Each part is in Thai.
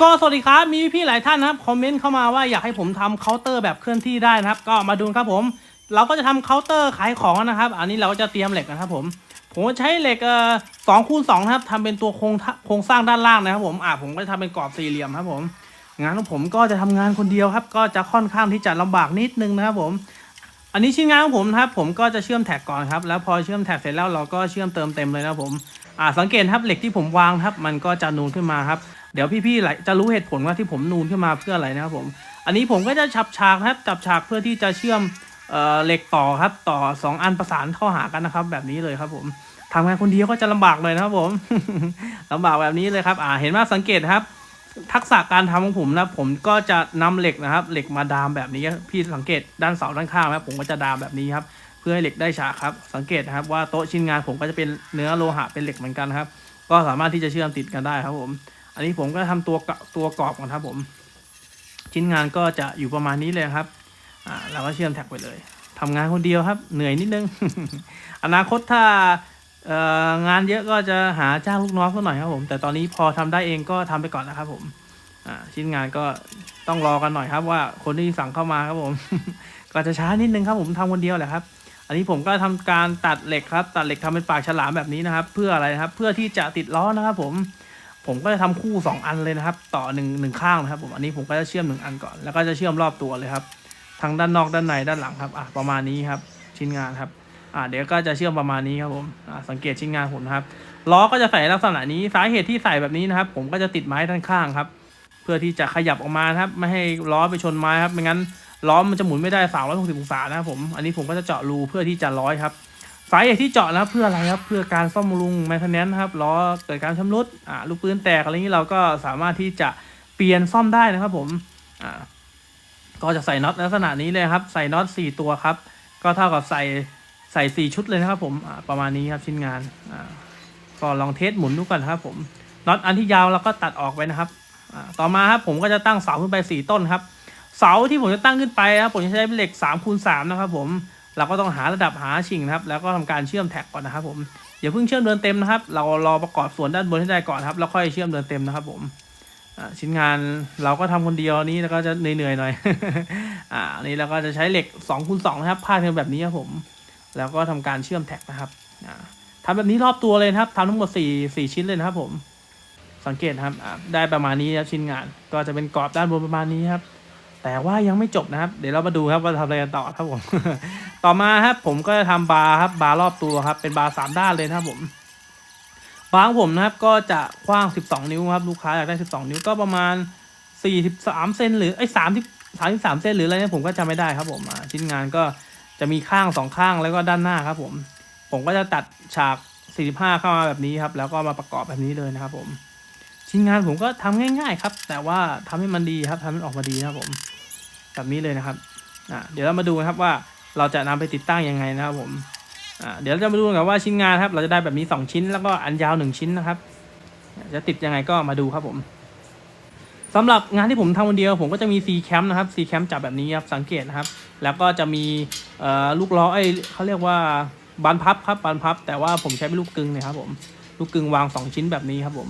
ก็สวัสดีครับ มีพี่ๆหลายท่านนะครับคอมเมนต์เข้ามาว่าอยากให้ผมทำเคาน์เตอร์แบบเคลื่อนที่ได้นะครับ ก็มาดูครับผม เราก็จะทำเคาน์เตอร์ขายของนะครับ อันนี้เราก็จะเตรียมเหล็กนะครับผม ผมใช้เหล็กเอ่อสองคูณสองนะครับทำเป็นตัวโครงโครงสร้างด้านล่างนะครับ ผมอ่าผมก็จะทำเป็นกรอบสี่เหลี่ยมครับผมงานของผมก็จะทำงานคนเดียวครับ ก็จะค่อนข้างที่จะลำบากนิดนึงนะครับผม อันนี้ชิ้นงานของผมนะครับ ผมก็จะเชื่อมแท็กก่อนครับ แล้วพอเชื่อมแท็กเสร็จแล้วเราก็เชื่อมเติมเต็มเลยนะครับผมอ่าสังเกตครับเหล็กที่ผมวางครับ มันก็จะนูนขึ้นมาครับ เดี๋ยวพี่ๆหลายจะรู้เหตุผลว่าที่ผมนูนขึ้นมาเพื่ออะไรนะครับผมอันนี้ผมก็จะฉับฉากครับจับฉากเพื่อที่จะเชื่อมเออเหล็กต่อครับต่อสองอันประสานเข้าหากันนะครับ แบบนี้เลยครับผมทำงานคนเดียวก็จะลำบากเลยนะครับผมลำบากแบบนี้เลยครับอ่าเห็นว่าสังเกตครับ ทักษะการทำของผมนะผมก็จะนำเหล็กนะครับ เหล็กมาดามแบบนี้พี่สังเกตด้านเสาด้านข้างนะครับผมก็จะดามแบบนี้ครับ เพื่อให้เหล็กได้ฉากครับ สังเกตนะครับว่าโต๊ะชิ้นงานผมก็จะเป็นเนื้อโลหะเป็นเหล็กเหมือนกันครับ ก็สามารถที่จะเชื่อมติดกันได้ครับผม อันนี้ผมก็ทำตัวตัวกรอบก่อนครับผม ชิ้นงานก็จะอยู่ประมาณนี้เลยครับอ่าเราก็เชื่อมแท็กไปเลยทำงานคนเดียวครับ เหนื่อยนิดนึง อนาคตถ้าเอ่องานเยอะก็จะหาจ้างลูกน้องสักหน่อยครับผม แต่ตอนนี้พอทำได้เองก็ทำไปก่อนนะครับผมอ่าชิ้นงานก็ต้องรอกันหน่อยครับว่าคนที่สั่งเข้ามาครับผม ก็จะช้านิดนึงครับผมทำคนเดียวแหละครับ อันนี้ผมก็ทำการตัดเหล็กครับ ตัดเหล็กทำเป็นปากฉลามแบบนี้นะครับ เพื่ออะไรครับ เพื่อที่จะติดล้อนะครับผม ผมก็จะทำคู่ 2 อันเลยนะครับ ต่อหนึ่งหนึ่งข้างนะครับผมอันนี้ผมก็จะเชื่อมหนึ่งอันก่อน แล้วก็จะเชื่อมรอบตัวเลยครับทั้งด้านนอกด้านในด้านหลังครับอะประมาณนี้ครับชิ้นงานครับอ่าเดี๋ยวก็จะเชื่อมประมาณนี้ครับผมอ่าสังเกตชิ้นงานผมนะครับล้อก็จะใส่ลักษณะนี้สาเหตุที่ใส่แบบนี้นะครับ ผมก็จะติดไม้ด้านข้างครับ เพื่อที่จะขยับออกมาครับ ไม่ให้ล้อไปชนไม้ครับไม่งั้นล้อมันจะหมุนไม่ได้360องศานะครับผมอันนี้ผมก็จะเจาะรูเพื่อที่จะร้อยครับ สาเหตุที่เจาะนะครับเพื่ออะไรครับเพื่อการซ่อมบำรุงแมคเทนแนนนะครับล้อเกิดการชำรุดอ่าลูกปืนแตกอะไรนี้เราก็สามารถที่จะเปลี่ยนซ่อมได้นะครับผมอ่าก็จะใส่น็อตลักษณะนี้เลยครับ ใส่น็อตสี่ตัวครับ ก็เท่ากับใส่ใส่สี่ชุดเลยนะครับผมอ่าประมาณนี้ครับชิ้นงานอ่าก็ลองเทสหมุนดูก่อนครับผมน็อตอันที่ยาวเราก็ตัดออกไปนะครับอ่าต่อมาครับผมก็จะตั้งเสาขึ้นไปสี่ต้นครับ เสาที่ผมจะตั้งขึ้นไปครับผมจะใช้เป็นเหล็ก3คูณ3นะครับผม เราก็ต้องหาระดับหาชิงนะครับ แล้วก็ทำการเชื่อมแท็กก่อนนะครับผมอย่าเพิ่งเชื่อมเดินเต็มนะครับ เรารอประกอบส่วนด้านบนให้ได้ก่อนครับแล้วค่อยเชื่อมเดินเต็มนะครับผมชิ้นงานเราก็ทำคนเดียวนี้แล้วก็จะเหนื่อยๆหน่อยอ่านี้เราก็จะใช้เหล็ก2คูณ2นะครับพาดกันแบบนี้ครับผม แล้วก็ทำการเชื่อมแท็กนะครับอ่าทำแบบนี้รอบตัวเลยครับทำทั้งหมด4 4ชิ้นเลยนะครับผม สังเกตนะครับได้ประมาณนี้ครับชิ้นงาน ก็จะเป็นกรอบด้านบนประมาณนี้ครับแต่ว่ายังไม่จบนะครับ เดี๋ยวเรามาดูครับว่าทำอะไรกันต่อครับผม ต่อมาครับผมก็จะทำบาร์ครับบาร์รอบตัวครับ เป็นบาร์สามด้านเลยนะครับผมบาร์ของผมนะครับก็จะกว้าง 12 นิ้วครับลูกค้าอยากได้ 12 นิ้วก็ประมาณ 43 เซนหรือไอ้สามที่สามที่สามเซนหรืออะไรเนี่ยผมก็จำไม่ได้ครับผมชิ้นงานก็จะมีข้างสองข้างแล้วก็ด้านหน้าครับ ผม ผมก็จะตัดฉาก 45 เข้ามาแบบนี้ครับ แล้วก็มาประกอบแบบนี้เลยนะครับ ผมชิ้นงานผมก็ทำง่าย ๆ ครับ แต่ว่าทำให้มันดีครับทำให้มันออกมาดีนะครับผม แบบนี้เลยนะครับอ่าเดี๋ยวเรามาดูนะครับว่า เราจะนำไปติดตั้งยังไงนะครับผมเดี๋ยวจะมาดูกันว่าชิ้นงานครับ เราจะได้แบบนี้ 2 ชิ้น แล้วก็อันยาว 1 ชิ้นนะครับ จะติดยังไงก็มาดูครับผมสำหรับงานที่ผมทำคนเดียว ผมก็จะมี C cam นะครับ C cam จับแบบนี้ครับสังเกตนะครับ แล้วก็จะมีลูกล้อไอ้เขาเรียกว่าบานพับครับบานพับ แต่ว่าผมใช้เป็นลูกกึงนะครับผมลูกกึงวาง 2 ชิ้นแบบนี้ครับผม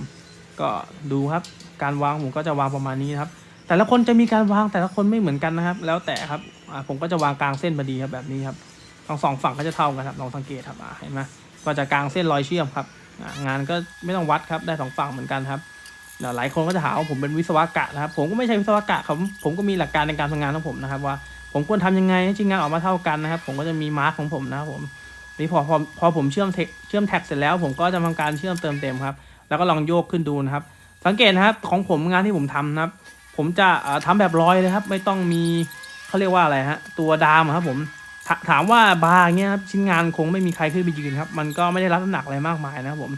ก็ดูครับ การวางผมก็จะวางประมาณนี้ครับ แต่ละคนจะมีการวางแต่ละคนไม่เหมือนกันนะครับ แล้วแต่ครับ ผมก็จะวางกลางเส้นพอดีครับแบบนี้ครับทั้งสองฝั่งก็จะเท่ากันครับลองสังเกตครับเห็นไหมก็จะกลางเส้นรอยเชื่อมครับงานก็ไม่ต้องวัดครับได้สองฝั่งเหมือนกันครับหลายคนก็จะหาว่าผมเป็นวิศวกะนะครับ ผมก็ไม่ใช่วิศวกะครับผมก็มีหลักการในการทำงานของผมนะครับ ว่าผมควรทำยังไงให้ชิ้นงานออกมาเท่ากันนะครับ ผมก็จะมีมาร์กของผมนะครับผมนี่พอพอพอผมเชื่อมเชื่อมแท็กเสร็จแล้ว ผมก็จะทำการเชื่อมเติมเต็มครับ แล้วก็ลองโยกขึ้นดูนะครับ สังเกตนะครับของผมงานที่ผมทำนะครับ ผมจะเอ่อทำแบบรอยเลยครับ ไม่ต้องมี เขาเรียกว่าอะไรฮะ ตัวดามครับผมถถามว่าบาร์เงี้ยครับชิ้นงานคงไม่มีใครขึ้นไปยืนครับ มันก็ไม่ได้รับน้ำหนักอะไรมากมายนะครับผม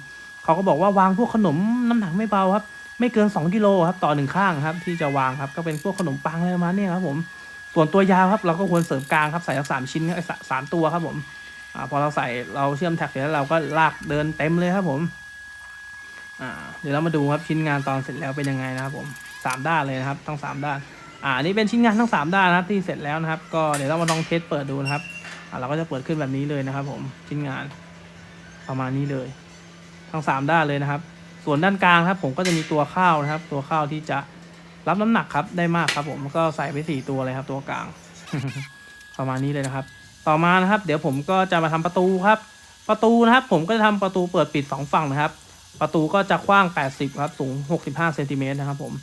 เขาก็บอกว่าวางพวกขนมน้ำหนักไม่เบาครับ ไม่เกิน 2กิโลครับต่อหนึ่งข้างครับ ที่จะวางครับก็เป็นพวกขนมปังอะไรประมาณเนี้ยครับผมส่วนตัวยาวครับ เราก็ควรเสริมกลางครับใส่สักสามชิ้นไอ้สามตัวครับผมอพอเราใส่เราเชื่อมแท็กเสร็จแล้วเราก็ลากเดินเต็มเลยครับผมเดี๋ยวเรามาดูครับชิ้นงานตอนเสร็จแล้วเป็นยังไงนะครับผมสามด้านเลยนะครับทั้งสามด้าน อ่าอันนี้เป็นชิ้นงานทั้งสามด้านนะครับที่เสร็จแล้วนะครับ ก็เดี๋ยวเรามาลองเทสเปิดดูนะครับอ่าเราก็จะเปิดขึ้นแบบนี้เลยนะครับ ผมชิ้นงานประมาณนี้เลย ทั้งสามด้านเลยนะครับ ส่วนด้านกลางครับ ผมก็จะมีตัวข้าวนะครับ ตัวข้าวที่จะรับน้ำหนักครับได้มากครับ ผมก็ใส่ไปสี่ตัวเลยครับ ตัวกลาง ประมาณนี้เลยนะครับ ต่อมานะครับ เดี๋ยวผมก็จะมาทำประตูครับ ประตูนะครับ ผมก็จะทำประตูเปิดปิดสองฝั่งนะครับ ประตูก็จะกว้าง 80 ครับ สูง 65เซนติเมตรนะครับ ผม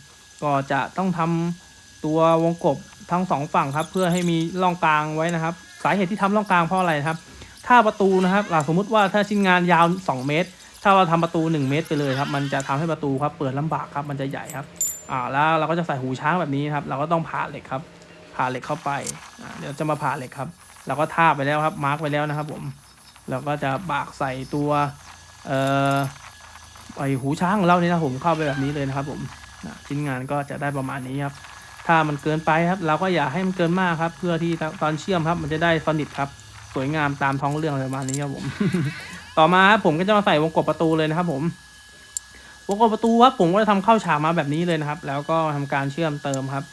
ก็จะต้องทำ ตัววงกบทั้งสองฝั่งครับ เพื่อให้มีร่องกลางไว้นะครับ สาเหตุที่ทำร่องกลางเพราะอะไรครับ ถ้าประตูนะครับสมมุติว่าถ้าชิ้นงานยาว 2 เมตร ถ้าเราทำประตู 1 เมตรไปเลยครับ มันจะทำให้ประตูครับเปิดลำบากครับมันจะใหญ่ครับอ่าแล้วเราก็จะใส่หูช้างแบบนี้ครับ เราก็ต้องผ่าเหล็กครับ ผ่าเหล็กเข้าไปเดี๋ยวจะมาผ่าเหล็กครับเราก็ทาบไปแล้วครับมาร์กไปแล้วนะครับ ผมเราก็จะบากใส่ตัวเอ่อไอหูช้างของเราเนี่ยนะผมเข้าไปแบบนี้เลยนะครับ ผมชิ้นงานก็จะได้ประมาณนี้ครับ ถ้ามันเกินไปครับ เราก็อย่าให้มันเกินมากครับ เพื่อที่ตอนเชื่อมครับ มันจะได้สนิทครับ สวยงามตามท้องเรื่องอะไรประมาณนี้ครับผม ต่อมาครับผมก็จะมาใส่วงกบประตูเลยนะครับผมวงกบประตูครับผมก็จะทำเข้าฉากมาแบบนี้เลยนะครับ แล้วก็ทำการเชื่อมเติมครับ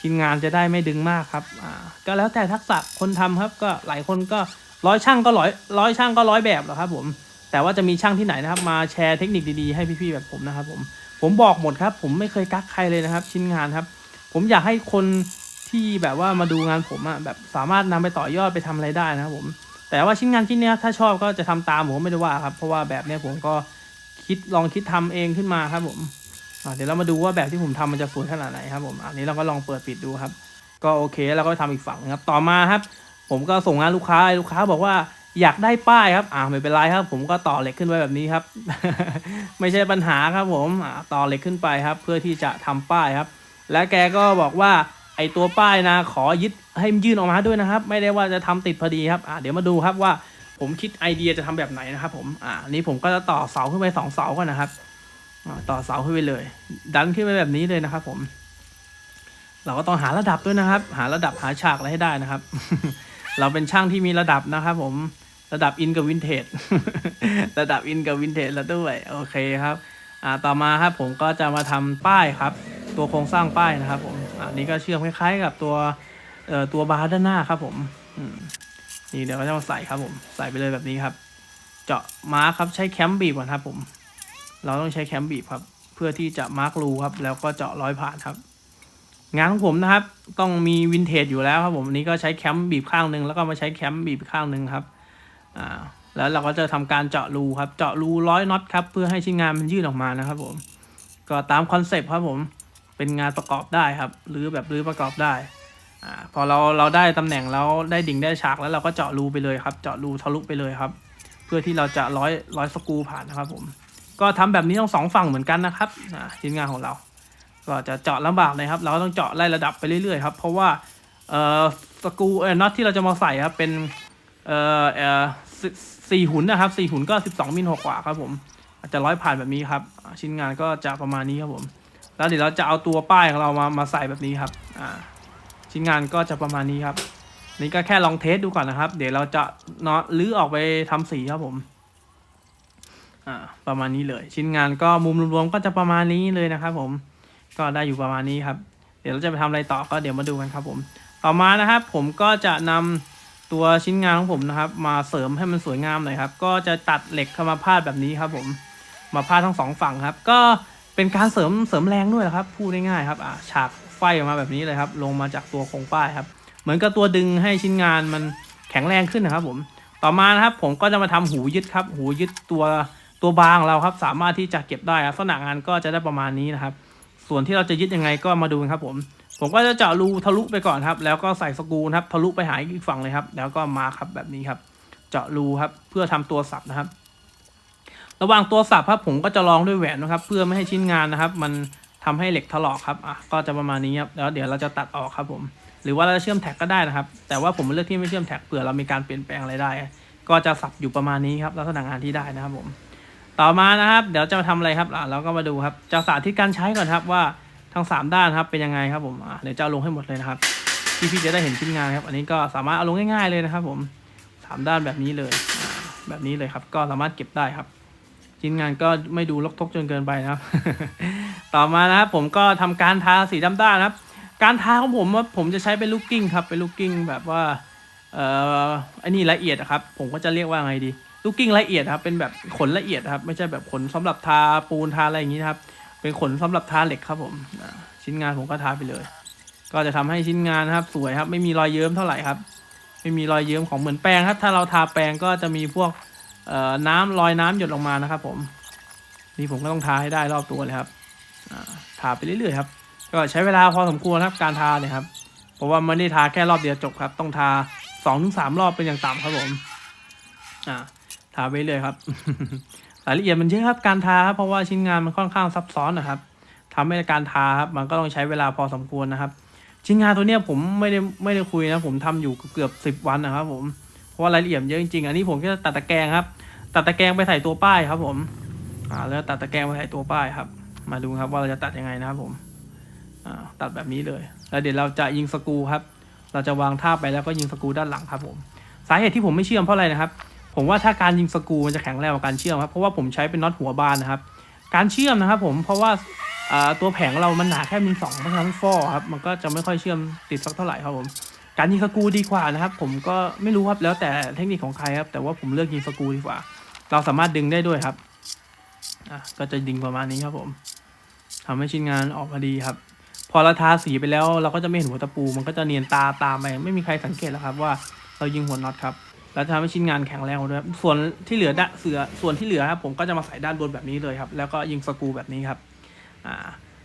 ชิ้นงานจะได้ไม่ดึงมากครับอ่าก็แล้วแต่ทักษะคนทำครับ ก็หลายคนก็ร้อยช่างก็ร้อยร้อยช่างก็ร้อยแบบหรอกครับผมแต่ว่าจะมีช่างที่ไหนนะครับ มาแชร์เทคนิคดีๆให้พี่ๆแบบผมนะครับผมผมบอกหมดครับ ผมไม่เคยกักใครเลยนะครับ ชิ้นงานครับ ผมอยากให้คนที่แบบว่ามาดูงานผมอะแบบสามารถนำไปต่อยอดไปทำอะไรได้นะครับผม แต่ว่าชิ้นงานชิ้นนี้ถ้าชอบก็จะทำตามผมไม่ได้ว่าครับ เพราะว่าแบบเนี้ยผมก็คิดลองคิดทำเองขึ้นมาครับผมเดี๋ยวเรามาดูว่าแบบที่ผมทำมันจะสวยขนาดไหนครับผม อันนี้เราก็ลองเปิดปิดดูครับ ก็โอเคเราก็ทำอีกฝั่งครับ ต่อมาครับ ผมก็ส่งงานลูกค้าลูกค้าบอกว่าอยากได้ป้ายครับ อ่าไม่เป็นไรครับ ผมก็ต่อเหล็กขึ้นไว้แบบนี้ครับ ไม่ใช่ปัญหาครับผม อ่าต่อเหล็กขึ้นไปครับ เพื่อที่จะทำป้ายครับ และแกก็บอกว่าไอตัวป้ายนะขอยึดให้มันยื่นออกมาด้วยนะครับ ไม่ได้ว่าจะทำติดพอดีครับอ่าเดี๋ยวมาดูครับว่าผมคิดไอเดียจะทำแบบไหนนะครับผมอ่านี้ผมก็จะต่อเสาขึ้นไปสองเสาก่อนนะครับต่อเสาขึ้นไปเลย ดันขึ้นไปแบบนี้เลยนะครับ ผม เราก็ต้องหาระดับด้วยนะครับ หาระดับหาฉากอะไรให้ได้นะครับ เราเป็นช่างที่มีระดับนะครับ ผมระดับอินกับวินเทจระดับอินกับวินเทจแล้วด้วยโอเคครับ อ่าต่อมาครับผมก็จะมาทำป้ายครับ ตัวโครงสร้างป้ายนะครับผมอันนี้ก็เชื่อมคล้ายๆกับตัวตัวบาร์ด้านหน้าครับผมนี่เดี๋ยวก็จะมาใส่ครับผมใส่ไปเลยแบบนี้ครับ เจาะมาร์คครับใช้แคมบีบก่อนครับผม เราต้องใช้แคมบีบครับ เพื่อที่จะมาร์ครูครับ แล้วก็เจาะร้อยผ่านครับ งานของผมนะครับ ต้องมีวินเทจอยู่แล้วครับผมอันนี้ก็ใช้แคมบีบข้างหนึ่งแล้วก็มาใช้แคมบีบข้างหนึ่งครับอ่าแล้วเราก็จะทำการเจาะรูครับ เจาะรูร้อยน็อตครับ เพื่อให้ชิ้นงานมันยืดออกมานะครับผม ก็ตามคอนเซปต์ครับผม เป็นงานประกอบได้ครับหรือแบบรื้อประกอบได้อ่าพอเราเราได้ตำแหน่งแล้วได้ดิ่งได้ฉากแล้วเราก็เจาะรูไปเลยครับ เจาะรูทะลุไปเลยครับ เพื่อที่เราจะร้อยร้อยสกูผ่านนะครับผมก็ทำแบบนี้ทั้งสองฝั่งเหมือนกันนะครับอ่าชิ้นงานของเรา ก็จะเจาะลำบากเลยครับ เราต้องเจาะไล่ระดับไปเรื่อยๆครับ เพราะว่าเอ่อสกูเอ่อน็อตที่เราจะมาใส่ครับเป็นเอ่อเอ่อสี่หุ่นนะครับสี่หุ่นก็สิบสองมิลหกกว่าครับผมอาจจะร้อยผ่านแบบนี้ครับ ชิ้นงานก็จะประมาณนี้ครับผม แล้วเดี๋ยวเราจะเอาตัวป้ายของเรามามาใส่แบบนี้ครับอ่าชิ้นงานก็จะประมาณนี้ครับ นี่ก็แค่ลองเทสดูก่อนนะครับ เดี๋ยวเราจะเนาะลื้อออกไปทำสีครับผมอ่าประมาณนี้เลย ชิ้นงานก็มุมรวมๆก็จะประมาณนี้เลยนะครับ ผมก็ได้อยู่ประมาณนี้ครับ เดี๋ยวเราจะไปทำอะไรต่อก็เดี๋ยวมาดูกันครับผม ต่อมานะครับ ผมก็จะนำตัวชิ้นงานของผมนะครับ มาเสริมให้มันสวยงามหน่อยครับ ก็จะตัดเหล็กเข้ามาพาดแบบนี้ครับ ผมมาพาดทั้งสองฝั่งครับ ก็ เป็นการเสริมเสริมแรงด้วยนะครับพูดง่ายๆครับอ่าฉากไฟออกมาแบบนี้เลยครับ ลงมาจากตัวโครงป้ายครับ เหมือนกับตัวดึงให้ชิ้นงานมันแข็งแรงขึ้นนะครับ ผม ต่อมานะครับ ผมก็จะมาทำหูยึดครับ หูยึดตัวตัวบางเราครับ สามารถที่จะเก็บได้ครับลักษณะงานก็จะได้ประมาณนี้นะครับ ส่วนที่เราจะยึดยังไงก็มาดูกันครับ ผม ผมก็จะเจาะรูทะลุไปก่อนครับ แล้วก็ใส่สกูนะครับ ทะลุไปหาอีกฝั่งเลยครับ แล้วก็มาครับแบบนี้ครับ เจาะรูครับ เพื่อทำตัวสับนะครับ ระหว่างตัวสับครับผมก็จะลองด้วยแหวนนะครับ เพื่อไม่ให้ชิ้นงานนะครับ มันทำให้เหล็กถลอกครับอะก็จะประมาณนี้ครับแล้วเดี๋ยวเราจะตัดออกครับผม หรือว่าเราจะเชื่อมแท็กก็ได้นะครับ แต่ว่าผมเลือกที่ไม่เชื่อมแท็กเผื่อเรามีการเปลี่ยนแปลงอะไรได้ ก็จะสับอยู่ประมาณนี้ครับลักษณะงานที่ได้นะครับผม ต่อมานะครับ เดี๋ยวจะมาทำอะไรครับอะเราก็มาดูครับจะสาธิตการใช้ก่อนครับว่าทั้งสามด้านครับเป็นยังไงครับผมอะเดี๋ยวจะลงให้หมดเลยนะครับพี่พี่จะได้เห็นชิ้นงานครับ อันนี้ก็สามารถเอาลงง่าย ๆเลยนะครับ ผมสามด้านแบบนี้เลย แบบนี้เลยครับ ก็สามารถเก็บได้ครับ ชิ้นงานก็ไม่ดูลกทกจนเกินไปนะครับ ต่อมานะครับผมก็ทำการทาสีดำด้านนะครับ การทาของผมว่าผมจะใช้เป็นลูกกิ้งครับเป็นลูกกิ้งแบบว่าเอ่ออันนี้ละเอียดครับ ผมก็จะเรียกว่าไงดีลูกกิ้งละเอียดครับเป็นแบบขนละเอียดครับ ไม่ใช่แบบขนสำหรับทาปูนทาอะไรอย่างนี้นะครับ เป็นขนสำหรับทาเหล็กครับผมชิ้นงานผมก็ทาไปเลย ก็จะทำให้ชิ้นงานนะครับ สวยครับ ไม่มีรอยเยิ้มเท่าไหร่ครับ ไม่มีรอยเยิ้มของเหมือนแป้งครับ ถ้าเราทาแป้งก็จะมีพวก น้ำรอยน้ำหยดลงมานะครับ ผม นี่ผมก็ต้องทาให้ได้รอบตัวเลยครับทาไปเรื่อยๆครับ ก็ใช้เวลาพอสมควรครับการทาเนี่ยครับเพราะว่าไม่ได้ทาแค่รอบเดียวจบครับ ต้องทาสองถึงสามรอบเป็นอย่างต่ำครับผม อ่า ทาไปเลยครับ รายละเอียดมันเยอะครับการทาครับเพราะว่าชิ้นงานมันค่อนข้างซับซ้อนนะครับทำให้การทาครับมันก็ต้องใช้เวลาพอสมควรนะครับ ชิ้นงานตัวเนี้ยผมไม่ได้ไม่ได้คุยนะ ผมทำอยู่เกือบสิบวันนะครับ ผม ราะว่ารายละเอียดเยอะจริงๆอันนี้ผมแค่ตัดตะแกรงครับ ตัดตะแกรงไปใส่ตัวป้ายครับ ผมอ่าแล้วตัดตะแกรงไปใส่ตัวป้ายครับ มาดูครับว่าเราจะตัดยังไงนะครับผมอ่าตัดแบบนี้เลย แล้วเดี๋ยวเราจะยิงสกูครับ เราจะวางท่าไปแล้วก็ยิงสกูด้านหลังครับผม สาเหตุที่ผมไม่เชื่อมเพราะอะไรนะครับ ผมว่าถ้าการยิงสกูมันจะแข็งแรงกว่าการเชื่อมครับ เพราะว่าผมใช้เป็นน็อตหัวบานนะครับ การเชื่อมนะครับ ผม เพราะว่าอ่าตัวแผงเรามันหนาแค่มีสองเพราะฉะนั้นฟอครับ มันก็จะไม่ค่อยเชื่อมติดสักเท่าไหร่ครับผม การยิงสกูดีกว่านะครับ ผมก็ไม่รู้ครับแล้วแต่เทคนิคของใครครับ แต่ว่าผมเลือกยิงสกูดีกว่า เราสามารถดึงได้ด้วยครับอะก็จะดึงประมาณนี้ครับผมทำให้ชิ้นงานออกมาดีครับ พอเราทาสีไปแล้ว เราก็จะไม่เห็นหัวตะปู มันก็จะเนียนตาตามไปไม่มีใครสังเกตหรอกครับ ว่าเรายิงหัวน็อตครับแล้วทำให้ชิ้นงานแข็งแรงด้วยครับส่วนที่เหลือดะเสือส่วนที่เหลือครับผมก็จะมาใส่ด้านบนแบบนี้เลยครับ แล้วก็ยิงสกูแบบนี้ครับอ่า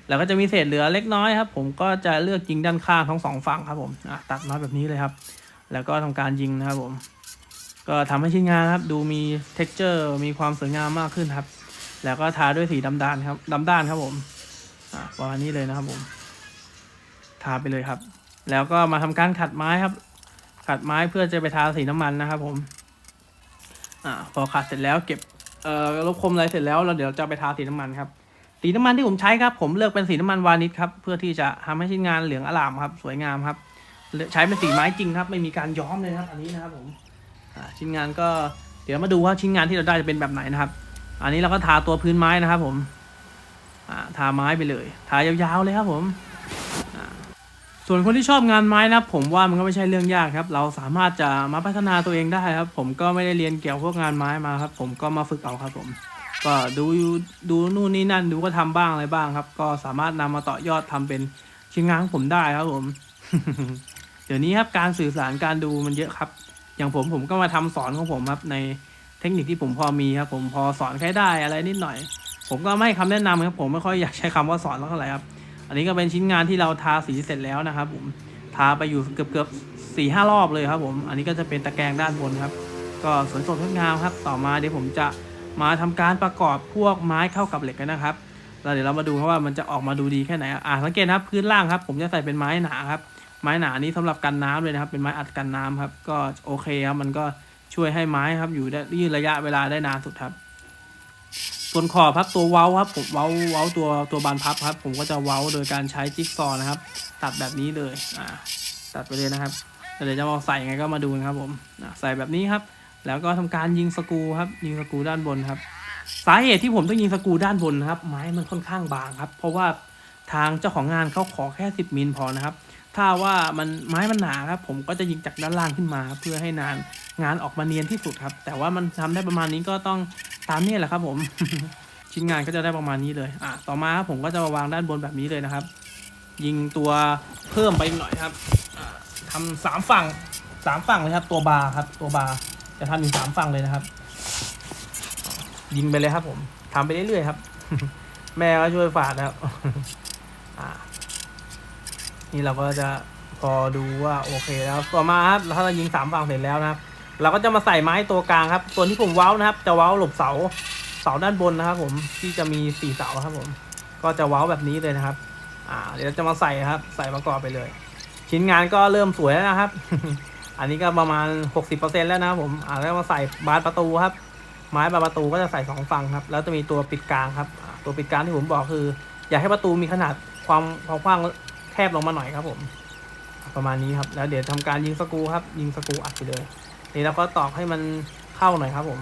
แล้วก็จะมีเศษเหลือเล็กน้อยครับ ผมก็จะเลือกยิงด้านข้างทั้งสองฝั่งครับผมตัดน็อตแบบนี้เลยครับ แล้วก็ทำการยิงนะครับผม ก็ทำให้ชิ้นงานครับดูมี t e x t อร์มีความสวยงามมากขึ้นครับ แล้วก็ทาด้วยสีดำด้านครับดำด้านครับผมประมาณนี้เลยนะครับผม ทาไปเลยครับ แล้วก็มาทำการขัดไม้ครับ ขัดไม้เพื่อจะไปทาสีน้ำมันนะครับผมอพอขัดเสร็จแล้วเก็บเอ่อลบคมอะไรเสร็จแล้วเราเดี๋ยวจะไปทาสีน้ำมันครับ สีน้ำมันที่ผมใช้ครับ ผมเลือกเป็นสีน้ำมันวานิชครับเพื่อที่จะทำให้ชิ้นงานเหลืองอลามครับ สวยงามครับ ใช้เป็นสีไม้จริงครับ ไม่มีการย้อมเลยครับ อันนี้นะครับผมชิ้นงานก็เดี๋ยวมาดูว่าชิ้นงานที่เราได้จะเป็นแบบไหนนะครับ อันนี้เราก็ทาตัวพื้นไม้นะครับ ผมทาไม้ไปเลย ทายาวๆเลยครับผมส่วนคนที่ชอบงานไม้นะผมว่ามันก็ไม่ใช่เรื่องยากครับ เราสามารถจะมาพัฒนาตัวเองได้ครับ ผมก็ไม่ได้เรียนเกี่ยวพวกงานไม้มาครับ ผมก็มาฝึกเอาครับผม ก็ดูดูนู่นนี่นั่นดูก็ทำบ้างอะไรบ้างครับ ก็สามารถนำมาต่อยอดทำเป็นชิ้นงานของผมได้ครับผม เดี๋ยวนี้ครับการสื่อสารการดูมันเยอะครับ อย่างผมผมก็มาทำสอนของผมครับ ในเทคนิคที่ผมพอมีครับ ผมพอสอนใครได้อะไรนิดหน่อย ผมก็ไม่ให้คำแนะนำครับ ผมไม่ค่อยอยากใช้คำว่าสอนเท่าไหร่ครับ อันนี้ก็เป็นชิ้นงานที่เราทาสีเสร็จแล้วนะครับ ผมทาไปอยู่เกือบเกือบสี่ห้ารอบเลยครับ ผม อันนี้ก็จะเป็นตะแกรงด้านบนครับ ก็สวยสดงดงามครับ ต่อมาเดี๋ยวผมจะ มาทำการประกอบพวกไม้เข้ากับเหล็กกันนะครับแล้วเดี๋ยวเรามาดูครับว่ามันจะออกมาดูดีแค่ไหนอ่าสังเกตนะครับพื้นล่างครับ ผมจะใส่เป็นไม้หนาครับ ไม้หนานี้สำหรับกันน้ำเลยนะครับ เป็นไม้อัดกันน้ำครับ ก็โอเคครับมันก็ช่วยให้ไม้ครับอยู่ได้ยืดระยะเวลาได้นานสุดครับ ส่วนขอบครับตัวเว้าครับผมเว้าเว้าตัวตัวบานพับครับ ผมก็จะเว้าโดยการใช้จิ๊กซอว์นะครับ ตัดแบบนี้เลยอ่าตัดไปเลยนะครับเดี๋ยวจะมาใส่ยังไงก็มาดูกันครับผมใส่แบบนี้ครับ แล้วก็ทำการยิงสกูครับ ยิงสกูด้านบนครับ สาเหตุที่ผมต้องยิงสกูด้านบนนะครับ ไม้มันค่อนข้างบางครับ เพราะว่าทางเจ้าของงานเขาขอแค่ 10 มิลพอนะครับ ถ้าว่ามันไม้มันหนาครับ ผมก็จะยิงจากด้านล่างขึ้นมา เพื่อให้นานงานออกมาเนียนที่สุดครับ แต่ว่ามันทำได้ประมาณนี้ก็ต้องตามนี่แหละครับ ผม ชิ้นงานก็จะได้ประมาณนี้เลย อะต่อมาครับผมก็จะมาวางด้านบนแบบนี้เลยนะครับ ยิงตัวเพิ่มไปหน่อยครับทำสามฝั่งสามฝั่งเลยครับ ตัวบาร์ครับ ตัวบาร์ จะทำอยู่สามฝั่งเลยนะครับ ยิงไปเลยครับผมทำไปเรื่อยๆครับ แม่ก็ช่วยฝาดนะครับอ่านี่เราก็จะพอดูว่าโอเคแล้วต่อมาครับถ้าเรายิงสามฝั่งเสร็จแล้วนะครับ เราก็จะมาใส่ไม้ตัวกลางครับ ส่วนที่ผมเว้านะครับ จะเว้าหลบเสาเสาด้านบนนะครับ ผมที่จะมีสี่เสาครับผม ก็จะเว้าแบบนี้เลยนะครับ อ่า เดี๋ยวจะมาใส่ครับ ใส่ประกอบไปเลย ชิ้นงานก็เริ่มสวยแล้วนะครับ อันนี้ก็ประมาณหกสิบเปอร์เซ็นแล้วนะผมอ่าแล้วมาใส่บานประตูครับ ไม้บานประตูก็จะใส่สองฝั่งครับแล้วจะมีตัวปิดกลางครับอ่าตัวปิดกลางที่ผมบอกคือ อยากให้ประตูมีขนาดความความกว้างแคบลงมาหน่อยครับผม ประมาณนี้ครับ แล้วเดี๋ยวทำการยิงสกรูครับ ยิงสกรูอัดไปเลยนี่เราก็ตอกให้มันเข้าหน่อยครับ ผม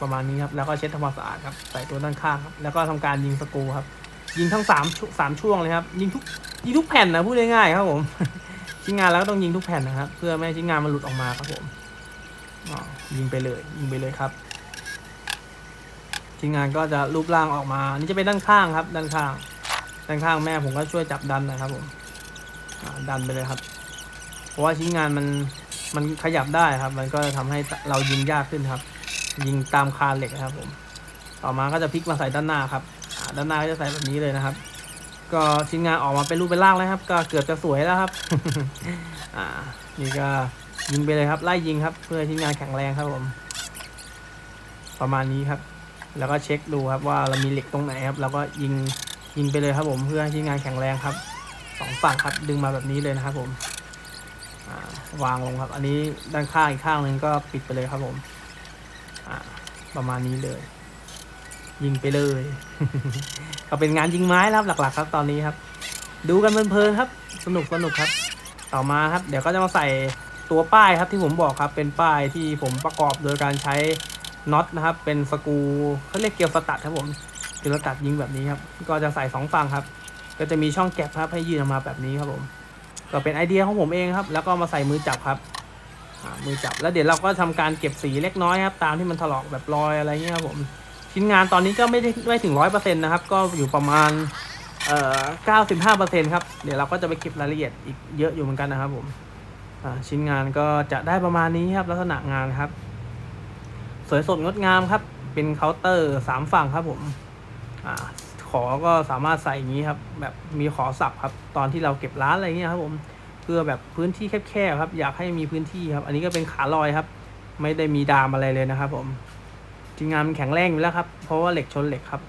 ประมาณนี้ครับแล้วก็เช็ดทำความสะอาดครับใส่ตัวด้านข้างครับแล้วก็ทำการยิงสกรูครับ ยิงทั้งสามชุสามช่วงเลยครับ ยิงทุกยิงทุกแผ่นนะพูดง่ายๆครับผม ชิ้นงานแล้วก็ต้องยิงทุกแผ่นนะครับ เพื่อไม่ให้ชิ้นงานมันหลุดออกมาครับผมยิงไปเลย ยิงไปเลยครับชิ้นงานก็จะรูปร่างออกมา นี่จะเป็นด้านข้างครับ ด้านข้าง ด้านข้างแม่ผมก็ช่วยจับดันนะครับผมดันไปเลยครับ เพราะว่าชิ้นงานมันมันขยับได้ครับ มันก็จะทำให้เรายิงยากขึ้นครับ ยิงตามคานเหล็กนะครับผม ต่อมาก็จะพลิกมาใส่ด้านหน้าครับ ด้านหน้าก็จะใส่แบบนี้เลยนะครับ ก็ชิ้นงานออกมาเป็นรูปเป็นร่างแล้วครับ ก็เกือบจะสวยแล้วครับ อ่า นี่ก็ยิงไปเลยครับไล่ยิงครับ เพื่อชิ้นงานแข็งแรงครับผม ประมาณนี้ครับ แล้วก็เช็คดูครับว่าเรามีเหล็กตรงไหนครับ แล้วก็ยิงยิงไปเลยครับผมเพื่อชิ้นงานแข็งแรงครับสองฝั่งครับดึงมาแบบนี้เลยนะครับ ผมวางลงครับ อันนี้ด้านข้างอีกข้างหนึ่งก็ปิดไปเลยครับผมประมาณนี้เลย ยิงไปเลย ก็เป็นงานยิงไม้ครับหลัก ๆ ครับตอนนี้ครับ ดูกันเพลินๆครับ สนุกสนุกครับ ต่อมาครับ เดี๋ยวก็จะมาใส่ตัวป้ายครับที่ผมบอกครับเป็นป้ายที่ผมประกอบโดยการใช้น็อตนะครับ เป็นสกูเขาเรียกเกลียวสตัดครับผมเกลียวสตัดยิงแบบนี้ครับ ก็จะใส่สองฝั่งครับ ก็จะมีช่องแก็บครับให้ยืนออกมาแบบนี้ครับผม ก็เป็นไอเดียของผมเองครับ แล้วก็มาใส่มือจับครับมือจับแล้วเดี๋ยวเราก็ทำการเก็บสีเล็กน้อยครับ ตามที่มันถลอกแบบรอยอะไรเงี้ยครับผม ชิ้นงานตอนนี้ก็ไม่ได้ไม่ถึงร้อยเปอร์เซ็นต์นะครับ ก็อยู่ประมาณเอ่อเก้าสิบห้าเปอร์เซ็นต์ครับ เดี๋ยวเราก็จะไปเก็บรายละเอียดอีกเยอะอยู่เหมือนกันนะครับผมชิ้นงานก็จะได้ประมาณนี้ครับ ลักษณะงานครับ สวยสดงดงามครับ เป็นเคาน์เตอร์สามฝั่งครับผมอขอก็สามารถใส่อย่างนี้ครับ แบบมีขอสับครับ ตอนที่เราเก็บร้านอะไรเงี้ยครับ ผม เพื่อแบบพื้นที่แคบๆครับ อยากให้มีพื้นที่ครับ อันนี้ก็เป็นขาลอยครับ ไม่ได้มีดามอะไรเลยนะครับ ผม จริงงานมันแข็งแรงอยู่แล้วครับ เพราะว่าเหล็กชนเหล็กครับ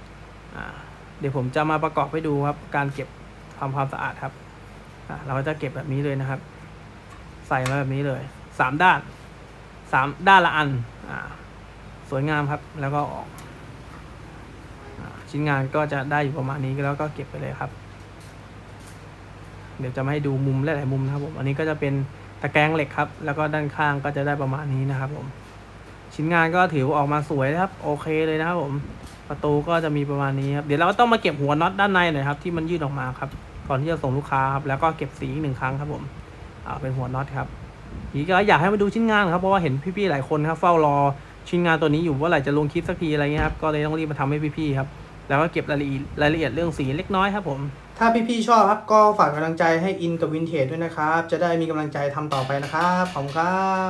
เดี๋ยวผมจะมาประกอบให้ดูครับ การเก็บทำความสะอาดครับเราจะเก็บแบบนี้เลยนะครับ ใส่มาแบบนี้เลยสามด้านสามด้านละอันอสวยงามครับแล้วก็ออกอชิ้นงานก็จะได้อยู่ประมาณนี้แล้วก็เก็บไปเลยครับ เดี๋ยวจะมาให้ดูมุมหลายๆมุมนะครับผมอันนี้ก็จะเป็นตะแกรงเหล็กครับ แล้วก็ด้านข้างก็จะได้ประมาณนี้นะครับผม ชิ้นงานก็ถือว่าออกมาสวยนะครับ โอเคเลยนะครับผมประตูก็จะมีประมาณนี้ครับเดี๋ยวเราก็ต้องมาเก็บหัวน็อตด้านในหน่อยครับที่มันยืดออกมาครับก่อนที่จะส่งลูกค้าครับแล้วก็เก็บสีอีกหนึ่งครั้งครับผมอ่าเป็นหัวน็อตครับทีก็อยากให้มาดูชิ้นงานครับเพราะว่าเห็นพี่ๆหลายคนครับเฝ้ารอชิ้นงานตัวนี้อยู่ว่าไหร่จะลงคลิปสักทีอะไรเงี้ยครับก็เลยต้องรีบมาทำให้พี่ๆครับแล้วก็เก็บรายละเอียดรายละเอียดเรื่องสีเล็กน้อยครับผม ถ้าพี่ๆชอบครับก็ฝากกำลังใจให้อินกับวินเทจด้วยนะครับ จะได้มีกำลังใจทำต่อไปนะครับ ขอบคุณครับ